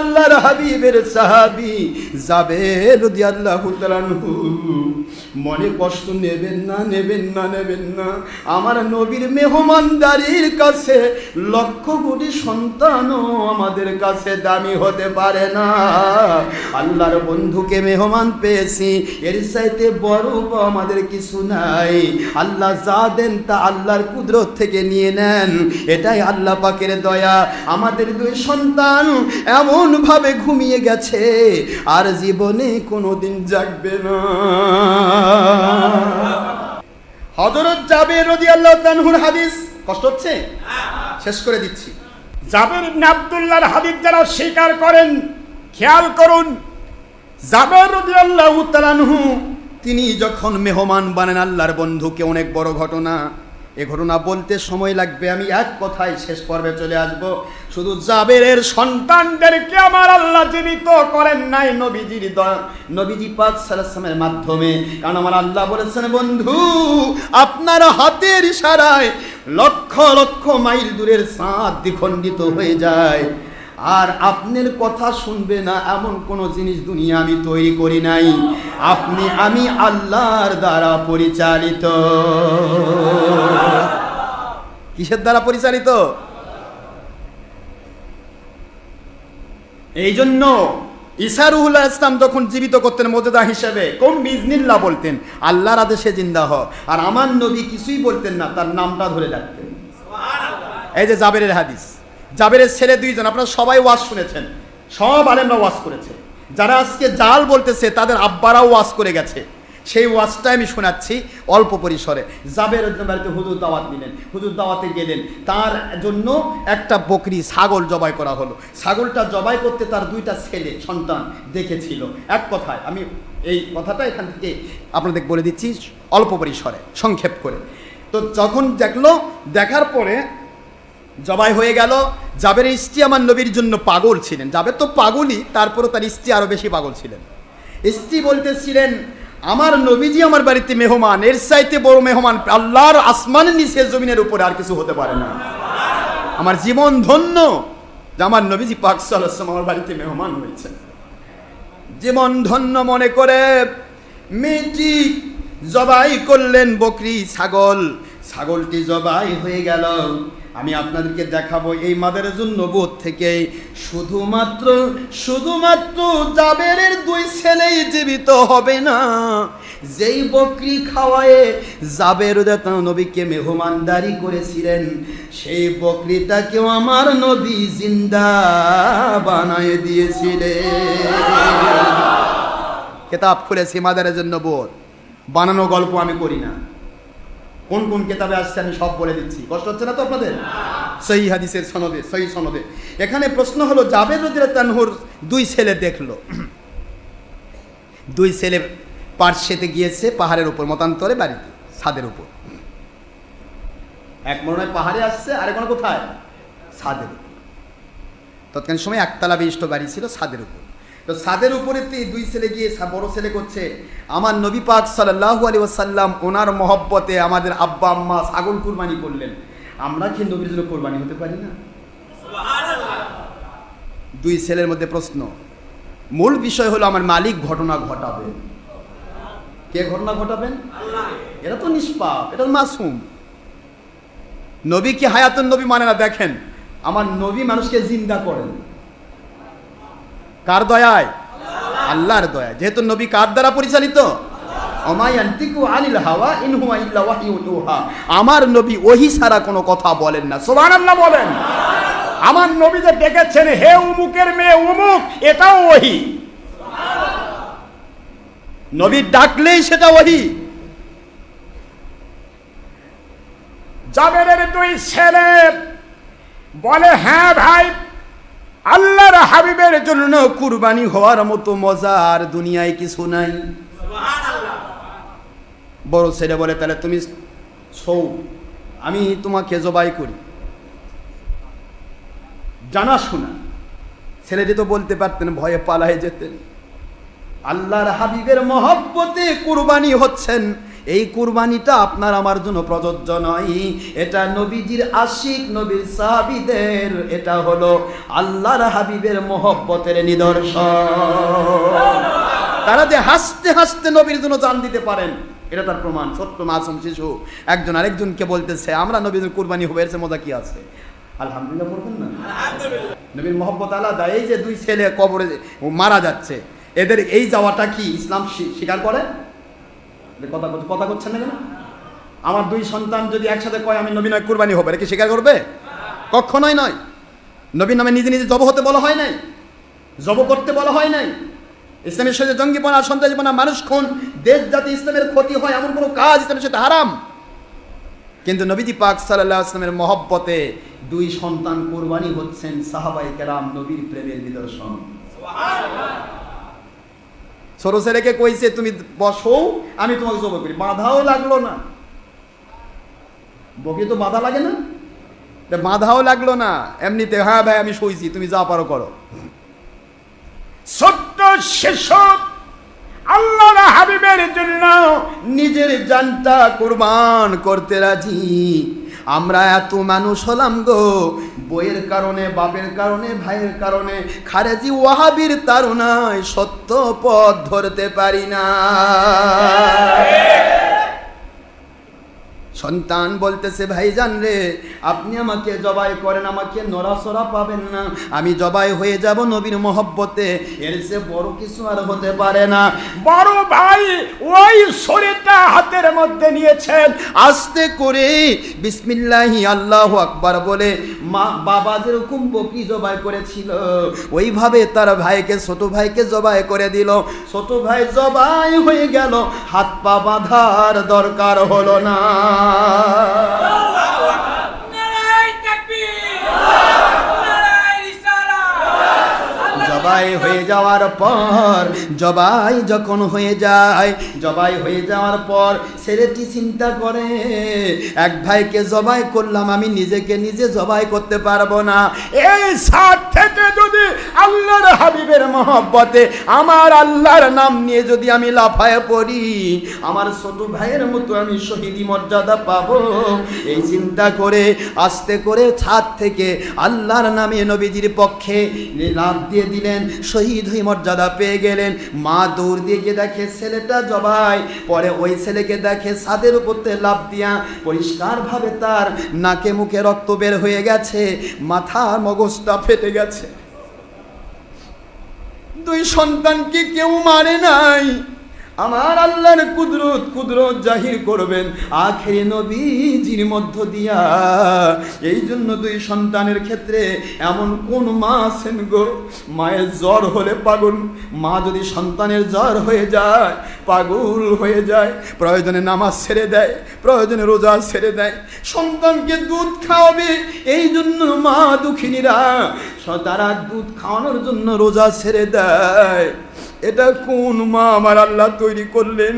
আল্লাহর হাবিবের সাহাবি রাদিয়াল্লাহু তাআলা আনহু। মনে কষ্ট নেবেন না নেবেন না নেবেন না। আমার নবীর মেহমানদারির কাছে লক্ষ কোটি সন্তানও আমাদের কাছে দামি হতে পারে না। আল্লাহর বন্ধুকে মেহমান পেয়েছি, এর চাইতে বড় আমাদের কিছু নাই। আল্লাহ যা দেন তা আল্লাহর কুদরত থেকে নিয়ে নেন। এটাই আল্লাহ পাকের দয়া। আমাদের দুই সন্তান এমন ভাবে ঘুমিয়ে গেছে আর জীবনে কোনোদিন জাগবে না। হজরত জাবের রাদিয়াল্লাহু তাআলার হাদিস কষ্ট হচ্ছে? শেষ করে দিচ্ছি। জাবের ইবনে আব্দুল্লাহর হাদিস যারা স্বীকার করেন খেয়াল করুন জাবের রাদিয়াল্লাহু তাআলা আনহু তিনি যখন মেহমান বানেন আল্লাহর বন্ধুকে অনেক বড় ঘটনা। এ ঘটনা বলতে সময় লাগবে, আমি এক কথায় শেষ পর্বে চলে আসব। শুধু জাবেরের সন্তানদেরকে আমার আল্লাহ জীবিত করেন নাই নবীজির নবীজি পাক সালামের মাধ্যমে। কারণ আমার আল্লাহ বলেছেন, বন্ধু, আপনার হাতের ইশারায় লক্ষ লক্ষ মাইল দূরের চাঁদ দ্বিখণ্ডিত হয়ে যায়। আর আপনার কথা শুনবে না এমন কোন জিনিস দুনিয়া আমি তৈরি করি নাই। আপনি, আমি আল্লাহর দ্বারা পরিচালিত। কিসের দ্বারা পরিচালিত? এই জন্য ইসারুল্লাহ ইসলাম যখন জীবিত করতেন মজেদা হিসেবে কোন বিজনিল্লা বলতেন আল্লাহর আদেশে জিন্দা হ। আর আমার নবী কিছুই বলতেন না তার নামটা ধরে রাখতেন এই যে জাবেরের হাদিস জাবেরের ছেলে দুইজন আপনারা সবাই ওয়াজ শুনেছেন সব আলেমরা ওয়াজ করেছে। যারা আজকে জাল বলতেছে তাদের আব্বারাও ওয়াজ করে গেছে। সেই ওয়াজটা আমি শোনাচ্ছি অল্প পরিসরে। জাবের বাড়িতে হুজুর দাওয়াত নিলেন হুজুর দাওয়াতে গেলেন। তার জন্য একটা বকরি, ছাগল জবাই করা হলো। ছাগলটা জবাই করতে তার দুইটা ছেলে, সন্তান দেখেছিল। এক কথায়, আমি এই কথাটা এখান থেকে আপনাদের বলে দিচ্ছি অল্প পরিসরে, সংক্ষেপ করে। তো যখন দেখল, দেখার পরে জবাই হয়ে গেল। জাবের স্ত্রী আমার নবীর জন্য পাগল ছিলেন। জাবের তো পাগলই, তারপরও তার স্ত্রী আরও বেশি পাগল ছিলেন। স্ত্রী বলতেছিলেন আমার নবীজি আমার বাড়িতে মেহমান, এর চাইতে বড় মেহমান আল্লাহর আসমানের নিচে জমিনের উপরে আর কিছু হতে পারে না। আমার জীবন ধন্য যে আমার নবীজি পাক আলাইহি আমার বাড়িতে মেহমান হয়েছে জীবন ধন্য মনে করে মেয়েটি জবাই করলেন বকরি ছাগল, ছাগলটি জবাই হয়ে গেল। আমি আপনাদেরকে দেখাবো এই মাদের জন্য বোধ থেকে শুধুমাত্র শুধুমাত্র জাবেরের দুই ছেলেই জীবিত হবে না। যেই বকরি খাওয়ায়ে জাবের নবীকে মেহমানদারি করেছিলেন, সেই বকরিটাকেও আমার নবী জিন্দা বানায় দিয়েছিলেন। কেতাব খুলেছি জন্য বোধ বানানো গল্প আমি করি না। কোন কোন কেতাবে আসছে আমি সব বলে দিচ্ছি। কষ্ট হচ্ছে না তো আপনাদের? সহি হাদিসের সনদে, সহি সনদে। এখানে প্রশ্ন হলো জাবের রদিরাতানহুর দুই ছেলে দেখল। দুই ছেলে পার্শ্বেতে গিয়েছে পাহাড়ের উপর, মতান্তরে বাড়িতে, ছাদের উপর। এক মনে হয় পাহাড়ে আসছে, আরেক মনে কোথায়? ছাদের উপর। তৎকালীন সময় একতলা বিশিষ্ট বাড়ি ছিল ছাদের উপর। তো সাদের উপরে দুই ছেলে গিয়ে বড় ছেলে করছে। আমার নবী পাক সাল্লাহু আলী ওসাল্লাম ওনার মহব্বতে আমাদের আব্বা আম্মা ছাগল কুরবানি করলেন। আমরা কি নবীর জন্য কোরবানি হতে পারি না? দুই ছেলের মধ্যে প্রশ্ন মূল বিষয় হলো আমার মালিক ঘটনা ঘটাবে। কে ঘটনা ঘটাবেন? এটা তো নিষ্পাপ এটা মাসুম। নবী কি হায়াতুন নবী মানে না? দেখেন আমার নবী মানুষকে জিন্দা করেন। কার দয়ায়? আল্লাহর দয়া যেহেতু নবী কার দ্বারা পরিচালিত। আমার নবী ওহি সারা কোনো কথা বলেন না। সুবহানাল্লাহ বলেন। আমার নবী যে ডেকেছেন, হে উমুকের মেয়ে উমুক, এটাও ওহি। নবী ডাকলেই সেটা ওহি। জাবেরের দুই ছেলে বলে হ্যাঁ ভাই আল্লাহর হাবিবের জন্য কুরবানি হওয়ার মতো মজা আর দুনিয়ায় কিছু নাই। বড় ছেলে বলে, তাহলে তুমি সৌ আমি তোমাকে জবাই করি। জানা শোনা ছেলেটি তো বলতে পারতেন, ভয়ে পালায় যেতেন। আল্লাহর হাবিবের মহব্বতে কুরবানি হচ্ছেন এই কুরবানিটা আপনার আমার জন্য প্রযোজ্য নয়। এটা নবীজির আশিক নবীর সাহাবিদের এটা হলো আল্লাহর হাবিবের মোহব্বতের নিদর্শন। তারা যে হাসতে হাসতে নবীর জন্য জান দিতে পারেন এটা তার প্রমাণ। ছোট্ট মাসুম শিশু একজন আরেকজনকে বলতেছে আমরা নবীর কুরবানি হবে এর মজা কি আছে? আলহামদুলিল্লাহ বলবেন না। নবীর মোহাম্মত আলাদা। এই যে দুই ছেলে কবরে মারা যাচ্ছে এদের এই যাওয়াটা কি ইসলাম স্বীকার করে? এ কথা কথা করছেন না কেন? আমার দুই সন্তান যদি একসাথে কয়, আমি নবীন কুরবানি হবে কি স্বীকার করবে? কখনোই নয়। নবীন নামে নিজে নিজে জব হতে বলা হয় নাই, জব করতে বলা হয় নাই। ইসলামের সাথে জঙ্গিপনা, সন্ত্রাসীপনা, মানুষ খুন, দেশ জাতি ইসলামের ক্ষতি হয়, এমন কোনো কাজ ইসলামের সাথে হারাম। কিন্তু নবীজি পাক সাল্লাহ আসলামের মহব্বতে দুই সন্তান কোরবানি হচ্ছেন সাহাবাই কেরাম নবীর প্রেমের নিদর্শন। ছোট ছেলেকে কইছে, তুমি বসো, আমি তোমাকে জব করি। বাধাও লাগল না। বকে তো বাধা লাগে না? বাধাও লাগল না। এমনিতে হ্যাঁ ভাই, আমি শুইছি তুমি যা পারো করো। ছোট্ট শিশু আল্লাহর হাবিবের জন্য নিজের জানটা কোরবান করতে রাজি। আমরা এত মানুষ হলাম গো। বইয়ের কারণে, বাপের কারণে, ভাইয়ের কারণে, খারেজি ওয়াহাবির তারুণায় সত্য পথ ধরতে পারি না। সন্তান বলতেছে ভাই জান রে আপনি আমাকে জবাই করেন আমাকে নড়াচড়া পাবেন না। আমি জবাই হয়ে যাব নবীর মহব্বতে। এর সে বড় কিছু আর হতে পারে না। বড় ভাই ওই শরীরটা হাতের মধ্যে নিয়েছেন। আস্তে করে বিসমিল্লাহি আল্লাহ আকবার বলে মা বাবা যেরকম বকি জবাই করেছিল? ওইভাবে তার ভাইকে ছোট ভাইকে জবাই করে দিল। ছোট ভাই জবাই হয়ে গেল হাত পা বাঁধার দরকার হলো না। জবাই হয়ে যাওয়ার পর, জবাই যখন হয়ে যায়, জবাই হয়ে যাওয়ার পর ছেলেটি চিন্তা করে, এক ভাইকে জবাই করলাম, আমি নিজেকে নিজে জবাই করতে পারব না। এই সাত থেকে যদি আল্লাহর হাবিবের মহব্বতে আমার আল্লাহর নাম নিয়ে যদি আমি লাফায় পড়ি, আমার ছোট ভাইয়ের মতো আমি শহীদি মর্যাদা পাবো। এই চিন্তা করে, আস্তে করে ছাদ থেকে আল্লাহর নামে নবীজির পক্ষে লাভ দিয়ে দিলেন। শহীদ হয়ে মর্যাদা পেয়ে গেলেন। মা দৌড় দিয়ে গিয়ে দেখে ছেলেটা জবাই। পরে ওই ছেলেকে দেখে ছাদের উপরতে লাভ দিয়া পরিষ্কারভাবে তার নাকে মুখে রক্ত বের হয়ে গেছে। মাথা মগজটা ফেটে গেছে। দুই সন্তানকে কেউ মারে নাই। আমার আল্লাহর কুদরত কুদরত জাহির করবেন। আখেরি নবীজির মধ্য দিয়া। এই জন্য দুই সন্তানের ক্ষেত্রে এমন কোন মা আছেন গো? মায়ের জ্বর হলে পাগল। মা যদি সন্তানের জ্বর হয়ে যায়, পাগল হয়ে যায়, প্রয়োজনে নামাজ ছেড়ে দেয়, প্রয়োজনে রোজা ছেড়ে দেয়, সন্তানকে দুধ খাওয়াবে এই জন্য মা দুঃখিনীরা তারা দুধ খাওয়ানোর জন্য রোজা ছেড়ে দেয়। এটা কোন মা আমার আল্লাহ তৈরি করলেন?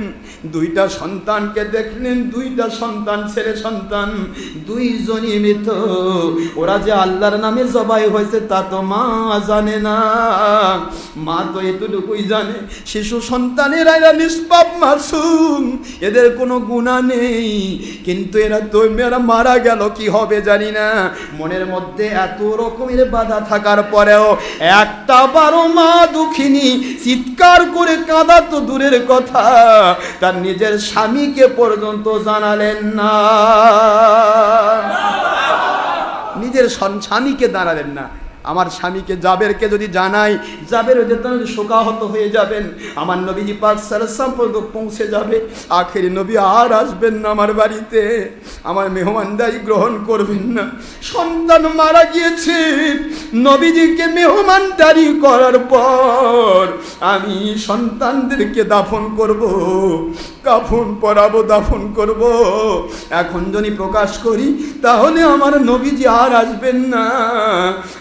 দুইটা সন্তানকে দেখলেন, দুইটা সন্তান ছেলে সন্তান, দুইজনই মৃত। ওরা যে আল্লাহর নামে জবাই হয়েছে তা তো মা জানে না। মা তো এতটুকুই জানে, শিশু সন্তানের এরা নিষ্পাপ মাসুম, এদের কোনো গুণা নেই। কিন্তু এরা তো এরা মারা গেল, কি হবে জানি না। মনের মধ্যে এত রকমের বাধা থাকার পরেও একটা বারো মা দুঃখিনী চিৎকার করে কাঁদা তো দূরের কথা। তার নিজের স্বামীকে পর্যন্ত জানালেন না। নিজের স্বামীকে দাঁড়ালেন না। আমার স্বামীকে জাবেরকে যদি জানাই, জাবের তাহলে শোকাহত হয়ে যাবেন, আমার নবীজি পাক সারসাম পর্যন্ত পৌঁছে যাবে, আখেরি নবী আর আসবেন না আমার বাড়িতে। আমার মেহমানদারি গ্রহণ করবেন না। সন্তান মারা গিয়েছে। নবীজিকে মেহমানদারি করার পর আমি সন্তানদেরকে দাফন করব। কাফন পরাবো, দাফন করব। এখন যদি প্রকাশ করি, তাহলে আমার নবীজি আর আসবেন না।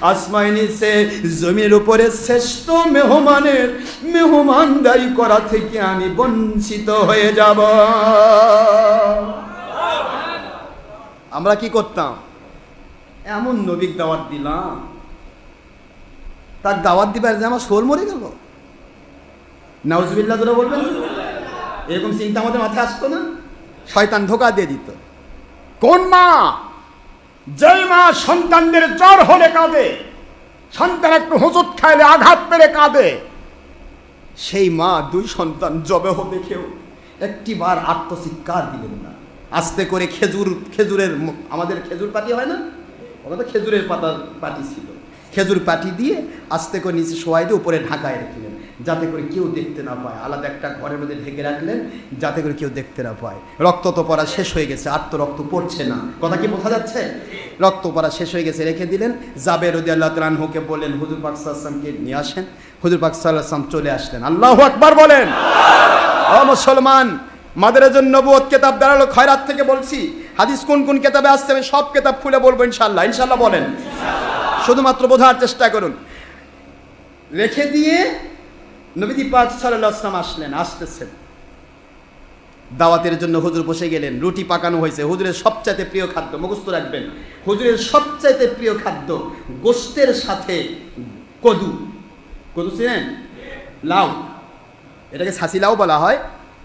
আসমাই নিচে জমির উপরে শ্রেষ্ঠ মেহমানের মেহমানদারি করা থেকে আমি বঞ্চিত হয়ে যাব। আমরা কি করতাম? এমন নবীক দাওয়াত দিলাম। তার দাওয়াত দিবার যে আমার সোল মরে গেল। নাউজবিল্লা তোরা বলবেন। এরকম চিন্তা আমাদের মাথায় আসতো না? শয়তান ধোকা দিয়ে দিত। কোন মা? যেই মা সন্তানদের জ্বর হলে কাঁদে, সন্তান একটু হোঁচট খাইলে আঘাত পেলে কাঁদে, সেই মা দুই সন্তান জবেহ দেখেও একটি বার আত্মচিৎকার দিলেন না। আস্তে করে খেজুর, খেজুরের আমাদের খেজুর পাতি হয় না? ওটা তো খেজুরের পাতা পাটি ছিল। খেজুর পাটি দিয়ে আস্তে করে নিচে শোয়াই দিয়ে উপরে ঢাকায় রেখলেন যাতে করে কেউ দেখতে না পায়। আলাদা একটা ঘরের মধ্যে ঢেকে রাখলেন, যাতে করে কেউ দেখতে না পায়। রক্ত তো পড়া শেষ হয়ে গেছে, আর তো রক্ত পড়ছে না। কথা কি বোঝা যাচ্ছে? রক্ত পড়া শেষ হয়ে গেছে, রেখে দিলেন। জাবের রদি আল্লাহ তালানহুকে বললেন, হুজুর পাক সাল্লামকে নিয়ে আসেন। হুজুর পাক সাল্লাম চলে আসলেন। আল্লাহ আকবার বলেন, ও মুসলমান মাদারাজন নবুয়ত কেতাব দাঁড়াল খয়রাত থেকে বলছি, হাদিস কোন কোন কেতাবে আসছে, আমি সব কেতাব খুলে বলব ইনশাল্লাহ ইনশাল্লাহ বলেন। শুধুমাত্র বোঝার চেষ্টা করুন। রেখে দিয়ে নবীজি পাক সাল্লাহ আসলাম আসলেন, আসতেছেন। দাওয়াতের জন্য হুজুর বসে গেলেন, রুটি পাকানো হয়েছে, হুজুরের সবচাইতে প্রিয় খাদ্য মুখস্থ রাখবেন। হুজুরের সবচাইতে প্রিয় খাদ্য গোস্তের সাথে কদু। কদু চিনেন? লাউ। এটাকে ছাসি লাউ বলা হয়।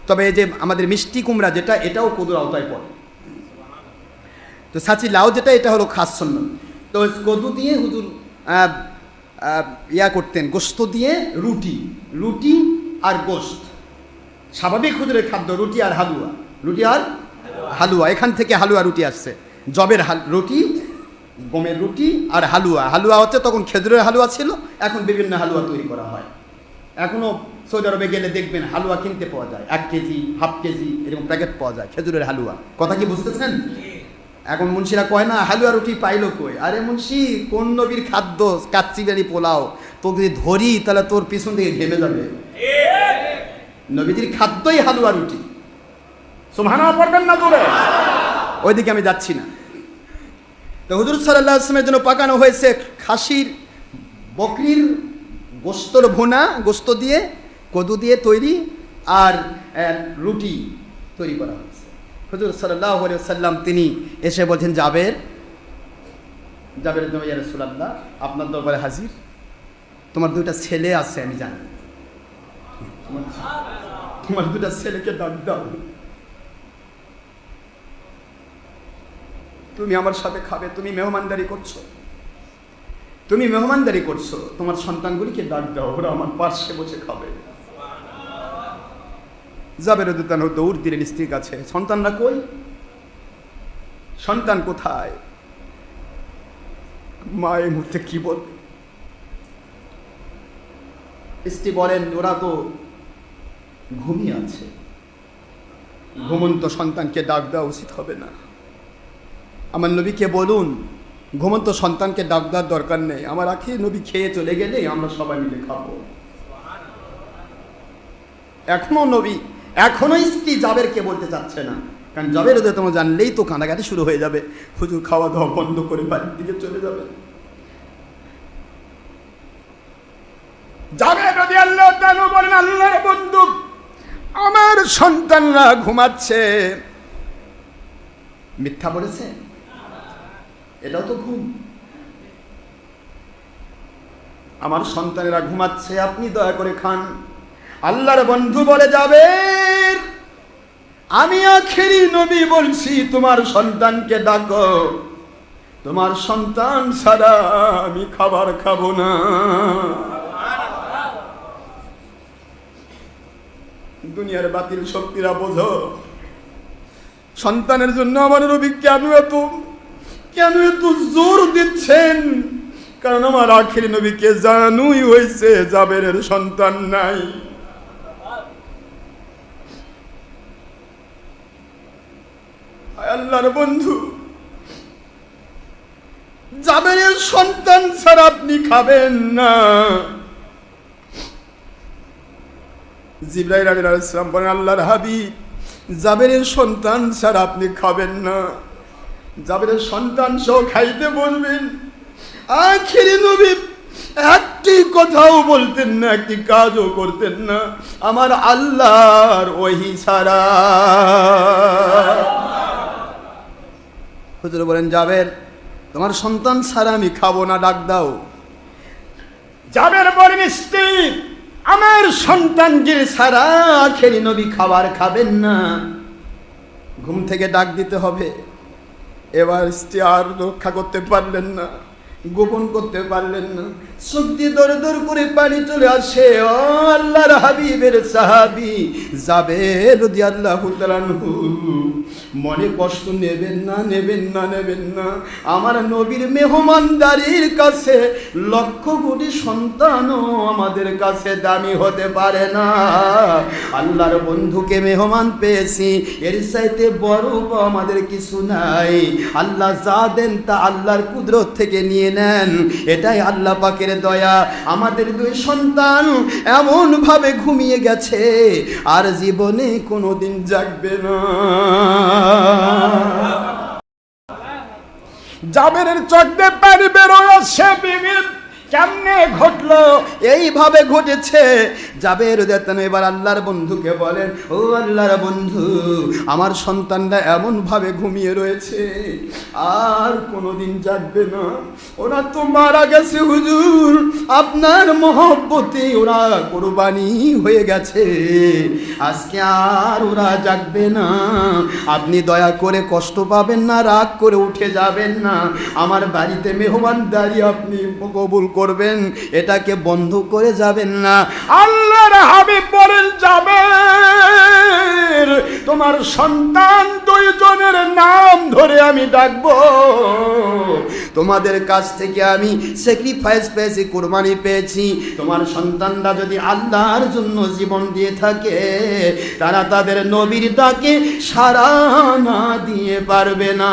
তবে এই যে আমাদের মিষ্টি কুমড়া যেটা, এটাও কদুর আওতায় পড়ে। তো সাচি লাউ যেটা, এটা হলো খাস সন্ন্য তো কদু দিয়ে হুজুর ইয়া করতেন, গোস্ত দিয়ে রুটি রুটি আর গোস্ত। স্বাভাবিক হুজুরের খাদ্য, রুটি আর হালুয়া। রুটি আর হালুয়া, এখান থেকে হালুয়া রুটি আসছে। জবের রুটি, গমের রুটি আর হালুয়া। হালুয়া হচ্ছে তখন খেজুরের হালুয়া ছিল, এখন বিভিন্ন হালুয়া তৈরি করা হয়। এখনও সৌদি আরবে গেলে দেখবেন হালুয়া কিনতে পাওয়া যায়। এক কেজি, হাফ কেজি এরকম প্যাকেট পাওয়া যায় খেজুরের হালুয়া। কথা কি বুঝতেছেন? এখন মুন্সিরা কয় না হালুয়া রুটি পাইলো কই? আরে মুন্সি কোন নবীর খাদ্য? কাচ্চি বিরিয়ানি পোলাও। তোকে যদি ধরি তাহলে তোর পিছন দিকে ঘেমে যাবে। নবীজির খাদ্যই হালুয়া রুটি। সুবহানা পড়বেন না জোরে ওইদিকে আমি যাচ্ছি না। তো হুজুর সাল্লাহ আসলামের জন্য পাকানো হয়েছে খাসির বকরির গোস্তর ভুনা গোস্ত দিয়ে কদু দিয়ে তৈরি আর রুটি তৈরি করা হয়েছে। হুজুর সাল্লাহ সাল্লাম তিনি এসে বলছেন, জাবের জাবের জমাইয়া রসুলাল্লাহ, আপনার দরবারে হাজির। তোমার দুইটা ছেলে আছে, আমি জানি। তোমার- তোমার দুটা ছেলেকে ডাক দাও। তুমি আমার সাথে খাবে, তুমি মেহমানদারি করছ। তুমি মেহমানদারি করছ, তোমার সন্তানগুলিকে ডাক দাও, ওরা আমার পাশে বসে খাবে। জাবের উদ্দান দৌড় দিলেন, স্ত্রীর কাছে। সন্তানরা কই? সন্তান কোথায়? মা, এই মুহূর্তে কি বলবে? স্ত্রী বলেন, ওরা তো ঘুমিয়ে আছে। ঘুমন্ত সন্তানকে ডাক দেওয়া উচিত হবে না। আমার নবীকে বলুন, ঘুমন্ত সন্তানকে ডাক দেওয়ার দরকার নেই। আমার আখি নবী খেয়ে চলে গেলে আমরা সবাই মিলে খাব। এখনও নবী এখনও স্ত্রী জাবেরকে বলতে চাচ্ছে না। কারণ জাবের ওদের তোমার জানলেই তো কাঁদাকাটি শুরু হয়ে যাবে। হুজুর খাওয়া দাওয়া বন্ধ করে বাড়ির দিকে চলে যাবে। বন্ধু, আমার সন্তানরা ঘুমাচ্ছে। মিথ্যা বলেছে? এটাও তো ঘুম। আমার সন্তানেরা ঘুমাচ্ছে, আপনি দয়া করে খান। আল্লাহর বন্ধু বলে যাবে, আমি আখেরি নবী বলছি, তোমার সন্তানকে ডাকো। তোমার সন্তান ছাড়া আমি খাবার খাব না। দুনিয়ার বাতিল শক্তিরা বোঝো, সন্তানের জন্য আমার রবি কেন এত কেন এত জোর দিচ্ছেন? কারণ আমার আখেরি নবীকে জানুই হয়েছে, জাবেরের সন্তান নাই। আল্লাহর বন্ধু। জাবেরের সন্তান ছাড়া আপনি খাবেন না। জিব্রাইল আলাইহিস সালাম বলেন, আল্লাহর হাবিব জাবেরের সন্তান ছাড়া আপনি খাবেন না। জাবেরের সন্তান সহ খাইতে বলবেন, আখিরি নবী একটি কথাও বলতেন না, একটি কাজও করতেন না। আমার আল্লাহর ওহি ছাড়া। হুজুর বলেন যাবের তোমার সন্তান ছাড়া আমি খাব না, ডাক দাও। যাবের বলেন, স্ত্রী, আমার সন্তান যে সারা খেলি নবী খাবার খাবেন না। ঘুম থেকে ডাক দিতে হবে। এবার স্ত্রী আর রক্ষা করতে পারলেন না। গোপন করতে পারলেন না। দিয়ে দর দর করে পানি চলে আসে। আল্লাহর হাবিবের সাহাবি যাবে রদি আল্লাহ মনে কষ্ট নেবেন না নেবেন না নেবেন না। আমার নবীর মেহমানদারির কাছে লক্ষ কোটি সন্তানও আমাদের কাছে দামি হতে পারে না। আল্লাহর বন্ধুকে মেহমান পেয়েছি। এর চাইতে বড় আমাদের কিছু নাই। আল্লাহ যা দেন তা আল্লাহর কুদরত থেকে নিয়ে নেন। এটাই আল্লাহ পাকের দয়া। আমাদের দুই সন্তান এমন ভাবে ঘুমিয়ে গেছে, আর জীবনে কোনোদিন জাগবে না। জাবেরের চোখ দিয়ে পানি বেরোয় সে বিবির কেমনে ঘটলো? এইভাবে ঘটেছে। যাবের দেতন এবার আল্লাহর বন্ধুকে বলেন, ও আল্লাহর বন্ধু, আমার সন্তানরা এমন ভাবে ঘুমিয়ে রয়েছে। আর কোনোদিন জাগবে না। ওরা তো মারা গেছে, হুজুর। আপনার মহব্বতে ওরা কোরবানি হয়ে গেছে। আজকে আর ওরা জাগবে না। আপনি দয়া করে কষ্ট পাবেন না, রাগ করে উঠে যাবেন না। আমার বাড়িতে মেহমানদারি আপনি কবুল করবেন এটাকে বন্ধ করে যাবেন না। আল্লাহর হাবিব বলেন যাবে তোমার সন্তান দুইজনের নাম ধরে আমি ডাকবো। তোমাদের কাছ থেকে আমি স্যাক্রিফাইস পেয়েছি কোরবানি পেয়েছি। তোমার সন্তানরা যদি আল্লাহর জন্য জীবন দিয়ে থাকে তারা তাদের নবীর ডাকে সারা না দিয়ে পারবে না।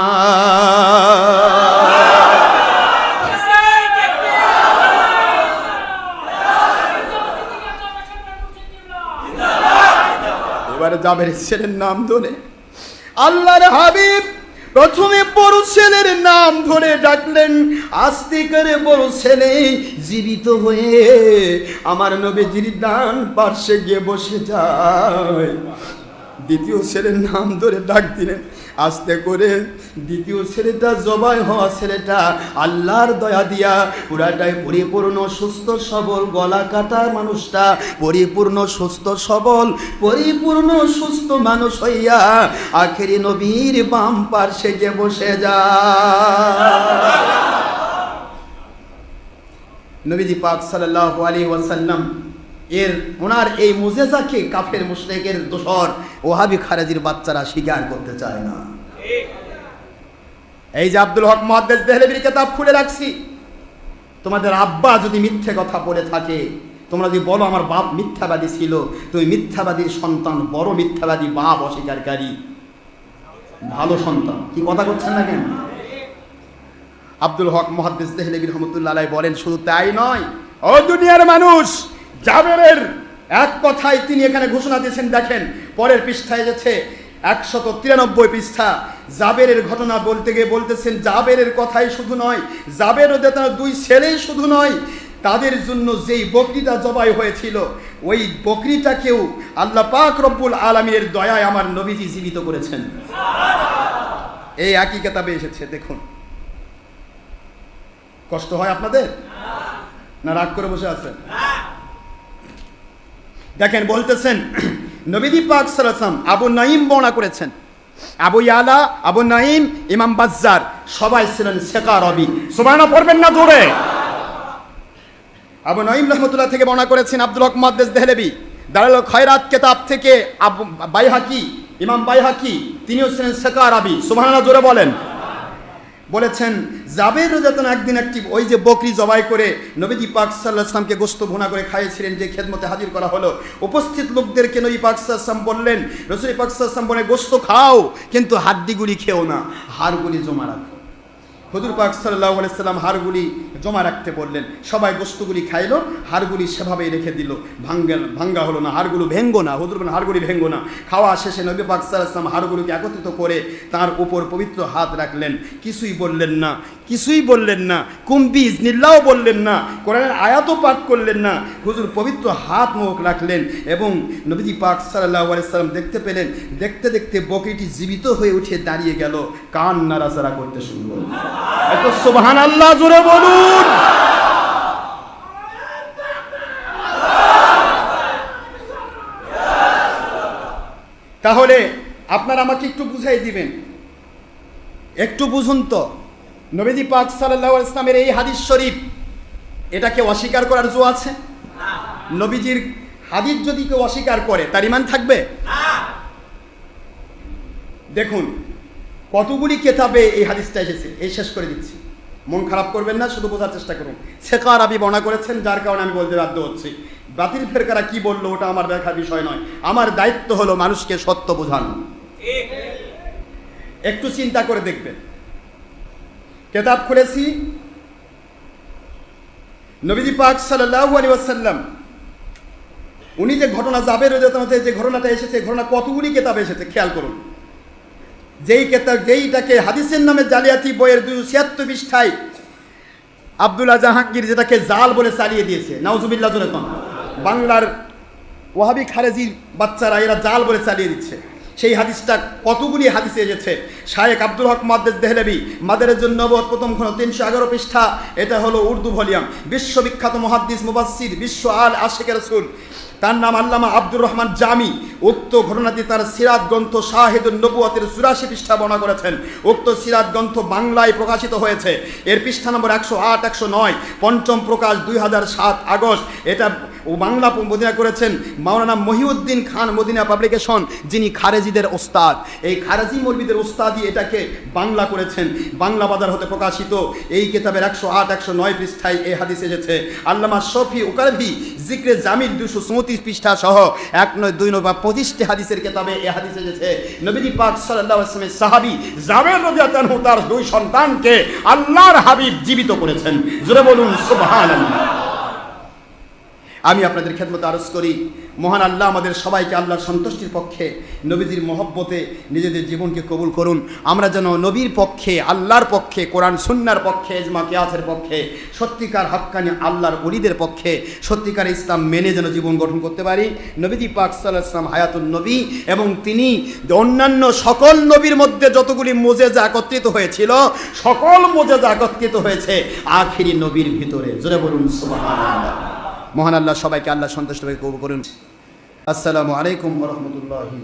এবারে যাবের ছেলের নাম ধরে। আল্লাহর হাবিব প্রথমে বড় ছেলের নাম ধরে ডাকলেন আস্তে করে বড় ছেলে, জীবিত হয়ে আমার নবীজির ডান পার্শ্বে গিয়ে বসে যায়। দ্বিতীয় ছেলের নাম ধরে ডাক দিলেন আস্তে করে দ্বিতীয় ছেলেটা জবাই হওয়া ছেলেটা আল্লাহর দয়া দিয়া পুরাটাই পরিপূর্ণ, সুস্থ, সবল, গলা কাটা মানুষটা পরিপূর্ণ, সুস্থ, সবল, পরিপূর্ণ, সুস্থ মানুষ হইয়া আখেরি নবীর বাম পার্শ্বে গিয়ে বসে যা নবীজি পাক সাল্লাল্লাহু আলাইহি ওয়াসাল্লাম এর ওনার এই মুজেজাকে কাফের মুশরিকের দোসর ওহাবি খারেজির বাচ্চারা স্বীকার করতে চায় না। এই যে আব্দুল হক মহাদ্দেশ দেহলেবির কিতাব খুলে রাখছি। তোমাদের আব্বা যদি মিথ্যে কথা বলে থাকে, তোমরা যদি বলো আমার বাপ মিথ্যাবাদী ছিল তুমি মিথ্যাবাদীর সন্তান বড় মিথ্যাবাদী বাপ অস্বীকারী। ভালো সন্তান। কি কথা করছেন না কেন? আব্দুল হক মহাদ্দেশ দেহলেবি রহমতুল্লাহ বলেন, শুধু তাই নয়, ও দুনিয়ার মানুষ জাবেরের এক কথায় তিনি এখানে ঘোষণা দিয়েছেন, দেখেন, পরের পৃষ্ঠায় গেছে একশত তিরানব্বই পৃষ্ঠা। জাবেরের ঘটনা বলতে গিয়ে বলতেছেন, জাবেরের কথাই শুধু নয় জাবের ও তার দুই ছেলেই শুধু নয়, তাদের জন্য যেই বকরিটা জবাই হয়েছিল, ওই বকরিটাকেও আল্লাহ পাক রব্বুল আলমীর দয়ায় আমার নবীজি জীবিত করেছেন। এই একই কেতাবে এসেছে, দেখুন। কষ্ট হয় আপনাদের? না রাগ করে বসে আছেন? দেখেন বলতেছেন নবীদি পাক সালাম আবু নাইম বর্ণনা করেছেন। আবু ইয়ালা, আবু নাইম ইমাম বাজ্জার, সবাই ছিলেন শেখা রবি। সুবহানাল্লাহ, পড়বেন না জোরে। আবু নাইম রহমতুল্লাহ থেকে বর্ণনা করেছেন আব্দুল হক মাদ্দেস দেহলেবি। দারুল খয়রাত কেতাব থেকে আবু বাইহাকি, ইমাম বাইহাকি, তিনিও ছিলেন শেখা রবি। সুবহানাল্লাহ, জোরে বলেন। বলেছেন, জাবের রোজাতন একদিন একটি, ওই যে বকরি জবাই করে নবীজি পাক সাল্লাহ আসলামকে গোস্ত ভুনা করে খাইয়েছিলেন, যে খেদমতে হাজির করা হলো। উপস্থিত লোকদেরকে নবী পাক সাল্লাম বললেন, রসুল পাক সাল্লাম বলে গোস্ত খাও, কিন্তু হাড্ডিগুলি খেও না, হাড়গুলি জমা রাখো। হুজুর পাক সাল্লাহ সাল্লাম হাড়গুলি জমা রাখতে বললেন। সবাই বস্তুগুলি খাইলো, হাড়গুলি সেভাবেই রেখে দিল। ভাঙ্গা ভাঙ্গা হলো না, হাড়গুলো ভেঙ্গো না, হুজুর হাড়গুলি ভেঙ্গো না। খাওয়া শেষে নবী পাক সাল্লাম হাড়গুলিকে একত্রিত করে তার উপর পবিত্র হাত রাখলেন। কিছুই বললেন না, কিছুই বললেন না কুম্বি ইজনিল্লাও বললেন না, কোরআনের আয়াতও পাঠ করলেন না। হুজুর পবিত্র হাত মুখ রাখলেন এবং নবীজি পাক সাল্লাহ সাল্লাম দেখতে পেলেন, দেখতে দেখতে বকরিটি জীবিত হয়ে উঠে দাঁড়িয়ে গেল, কান নাড়াচাড়া করতে শুরু করল এত সুবহানাল্লাহ জোরে বলুন। তাহলে আপনারা আমাকে একটু বুঝাই দিবেন। একটু বুঝুন তো। নবীজি পাক সাল্লাল্লাহু আলাইহি ইসলামের এই হাদিস শরীফ এটাকে অস্বীকার করার জো আছে? নবীজির হাদিস যদি কেউ অস্বীকার করে তার ইমান থাকবে? দেখুন কতগুলি কেতাবে এই হাদিসটা এসেছে? এই শেষ করে দিচ্ছি। মন খারাপ করবেন না, শুধু বোঝার চেষ্টা করুন। শেখার আবি বর্ণনা করেছেন, যার কারণে আমি বলতে বাধ্য হচ্ছি। বাতিল ফেরকারা কি বলল, ওটা আমার দেখার বিষয় নয়। আমার দায়িত্ব হলো মানুষকে সত্য বোঝানো। একটু চিন্তা করে দেখবেন। কেতাব খুলেছি। নবীজি পাক সাল্লাল্লাহু আলাইহি ওয়াসাল্লাম, উনি যে ঘটনা জাবের রাদিয়াল্লাহু যে ঘটনাটা এসেছে ঘটনা কতগুলি কেতাবে এসেছে, খেয়াল করুন। যেই কেতাব, যেইটাকে হাদিসের নামে জালিয়াতি বইয়ের দুই ছিয়াত্তর পৃষ্ঠায় আবদুল্লাহ জাহাঙ্গীর যেটাকে জাল বলে চালিয়ে দিয়েছে। নাউজুবিল্লাহ জোরে কন। বাংলার ওয়াহাবি খারেজির বাচ্চারা এরা জাল বলে চালিয়ে দিচ্ছে। সেই হাদিসটা কতগুলি হাদিসে এসেছে? শায়েক আব্দুল হক মাদ্দেস দেহলেবি, মাদারের জন্য প্রথম খন তিনশো এগারো পৃষ্ঠা, এটা হলো উর্দু ভলিউম। বিশ্ববিখ্যাত মহাদ্দিস মুবাসির বিশ্ব আল আশেখ রসুল। তার নাম আল্লামা আব্দুর রহমান জামি। উক্ত ঘটনাটি তার সিরাত গ্রন্থ শাহেদুল নবুয়াতের চুরাশি পৃষ্ঠা বর্ণনা করেছেন। উক্ত সিরাত গ্রন্থ বাংলায় প্রকাশিত হয়েছে। এর পৃষ্ঠা নম্বর একশো আট, একশো নয়, পঞ্চম প্রকাশ দুই হাজার সাত আগস্ট। এটা ও বাংলা মদিনা করেছেন মাওলানা মহিউদ্দিন খান মদিনা পাবলিকেশন, যিনি খারেজিদের ওস্তাদ। এই খারেজি মৌলবিদের ওস্তাদই এটাকে বাংলা করেছেন। বাংলা বাজার হতে প্রকাশিত এই কিতাবের একশো আট, একশো নয় পৃষ্ঠায় এ হাদিস এসেছে। আল্লামা শফি উকারভি, জিক্রে জামিল দুশো চৌত্রিশ পৃষ্ঠা সহ এক নয়, দুই নয় বা পঁচিশটি হাদিসের কেতাবে এ হাদিস এসেছে। নবীজি পাক সাল্লাহামের সাহাবি জাবের রদিয়াতানহু তার দুই সন্তানকে আল্লাহর হাবিব জীবিত করেছেন। জোরে বলুন, সুবহানাল্লাহ। আমি আপনাদের খেদমত আরজ করি। মহান আল্লাহ আমাদের সবাইকে আল্লাহর সন্তুষ্টির পক্ষে নবীজির মহব্বতে নিজেদের জীবনকে কবুল করুন। আমরা যেন নবীর পক্ষে, আল্লাহর পক্ষে, কোরআন সুন্নার পক্ষে এজমা কেয়াথের পক্ষে, সত্যিকার হাক্কানি আল্লাহর অলিদের পক্ষে, সত্যিকার ইসলাম মেনে যেন জীবন গঠন করতে পারি। নবীজি পাক ইসলাম হায়াতুল নবী এবং তিনি অন্যান্য সকল নবীর মধ্যে যতগুলি মোজেজা একত্রিত হয়েছিল, সকল মোজেজা একত্রিত হয়েছে আখিরি নবীর ভিতরে। জোরে বলুন, সুবহানাল্লাহ। মহান আল্লাহ সবাইকে আল্লাহ সন্তুষ্ট করুন। আসসালামু আলাইকুম রহমতুল্লাহি